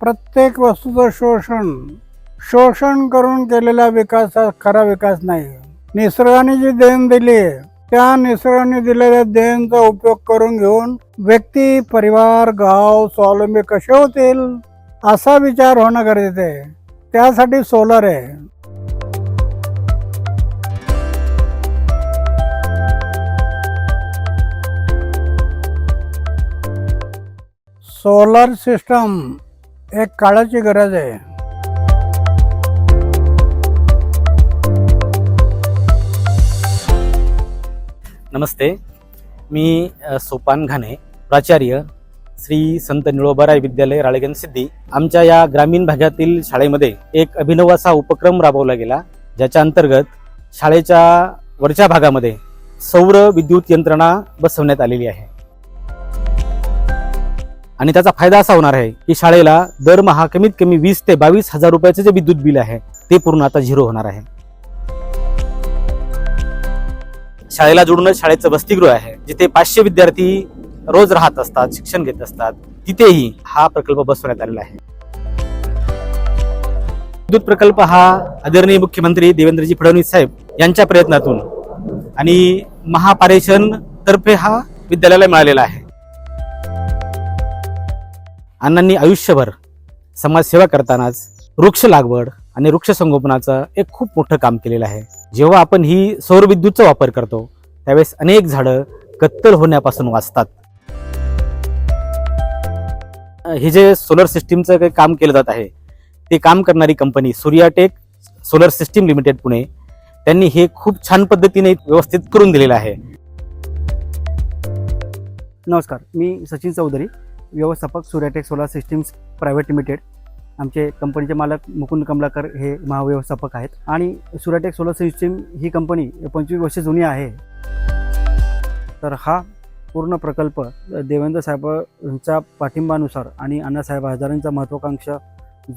प्रत्येक वस्तूचं शोषण शोषण करून केलेला विकास हा खरा विकास नाही. निसर्गाने जी देण दिली त्या निसर्गाने दिलेल्या देणचा उपयोग करून घेऊन व्यक्ती परिवार गाव स्वावलंबी कसे होतील असा विचार होणं गरजेचं आहे. त्यासाठी सोलर आहे. सोलर सिस्टम एक काळाची गरज आहे. नमस्ते. मी अ, सोपान घाणे प्राचार्य श्री संत निळोबाराय विद्यालय राळेगण सिद्धी. आमच्या या ग्रामीण भागातील शाळेमध्ये एक अभिनव असा उपक्रम राबवला गेला ज्याच्या अंतर्गत शाळेच्या वरच्या भागामध्ये सौर विद्युत यंत्रणा बसवण्यात आलेली आहे. आणि त्याचा फायदा असा होणार आहे की शाळेला दरमहा कमीत कमी वीस ते बावीस हजार रुपयाचं जे विद्युत बिल आहे ते पूर्ण आता झिरो होणार आहे. शाळेला जोडूनच शाळेचं वसतिगृह आहे जिथे पाचशे विद्यार्थी रोज राहत असतात शिक्षण घेत असतात तिथेही हा प्रकल्प बसवण्यात आलेला आहे. विद्युत प्रकल्प हा आदरणीय मुख्यमंत्री देवेंद्रजी फडणवीस साहेब यांच्या प्रयत्नातून आणि महापारेषण तर्फे हा विद्यालयाला मिळालेला आहे. अण्णांनी आयुष्यभर समाजसेवा करतानाच वृक्ष लागवड आणि वृक्ष संगोपनाचं एक खूप मोठं काम केलेलं आहे. जेव्हा आपण ही सौरविद्युतचा वापर करतो त्यावेळेस अनेक झाडं कत्तल होण्यापासून वाचतात. हे जे सोलर सिस्टीमचं काही काम केलं जात आहे ते काम करणारी company Suryatech solar system limited Pune त्यांनी हे खूप छान पद्धतीने व्यवस्थित करून दिलेलं आहे. नमस्कार मी सचिन चौधरी. व्यवस्थापक Suryatech solar systems private limited आमचे कंपनीचे मालक मुकुंद कमलाकर हे महाव्यवस्थापक आहेत. आणि सूर्याटेक सोलार सिस्टीम ही कंपनी पंचवीस वर्ष जुनी आहे. तर हा पूर्ण प्रकल्प देवेंद्र साहेबांच्या पाठिंबानुसार आणि अण्णासाहेब हजारांचा महत्त्वाकांक्षा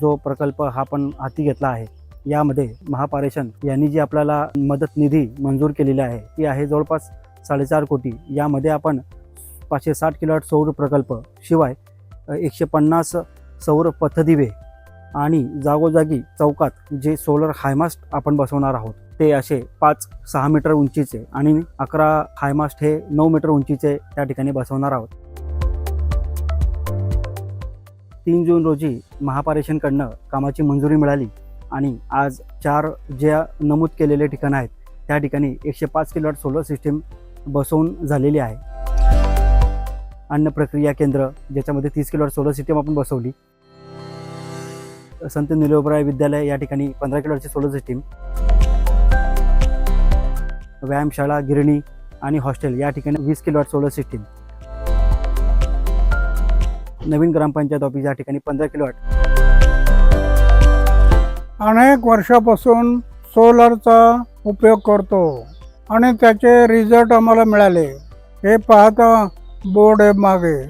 जो प्रकल्प हा पण हाती घेतला आहे यामध्ये महापारेषण यांनी जी आपल्याला मदत निधी मंजूर केलेली आहे ती आहे जवळपास साडेचार कोटी. यामध्ये आपण पाचशे साठ किलोवॅट सौर प्रकल्प शिवाय एकशे पन्नास सौर पथदिवे आणि जागोजागी चौकात जे सोलर हायमास्ट आपण बसवणार आहोत ते असे पाच सहा मीटर उंचीचे आणि अकरा हायमास्ट हे नऊ मीटर उंचीचे त्या ठिकाणी बसवणार आहोत. तीन जून रोजी महापारेषणकडनं कामाची मंजुरी मिळाली आणि आज चार ज्या नमूद केलेले ठिकाणं आहेत त्या ठिकाणी एकशे पाच किलोवॅट सोलर सिस्टीम बसवून झालेली आहे. अन्न प्रक्रिया केंद्र ज्याच्यामध्ये तीस किलोवॅट सोलर सिस्टीम आपण बसवली. संत निलोबराय विद्यालय या ठिकाणी पंधरा किलोवॅटची सोलर सिस्टीम व्यायामशाळा गिरणी आणि हॉस्टेल या ठिकाणी वीस किलोवॅट सोलर सिस्टीम नवीन ग्रामपंचायत ऑफिस या ठिकाणी पंधरा किलोवाट अनेक वर्षापासून सोलरचा उपयोग करतो आणि त्याचे रिझल्ट आम्हाला मिळाले. हे पाहता बोर्ड आहे मागे.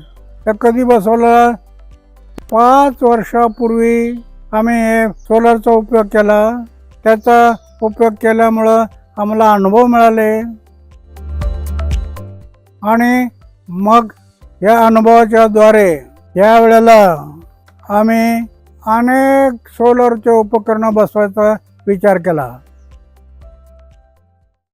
तर कधी बसवलं? पाच वर्षापूर्वी आम्ही हे सोलरचा उपयोग केला. त्याचा उपयोग केल्यामुळं आम्हाला अनुभव मिळाले. आणि मग या अनुभवाच्या द्वारे या वेळेला आम्ही अनेक सोलरचे उपकरणं बसवायचा विचार केला.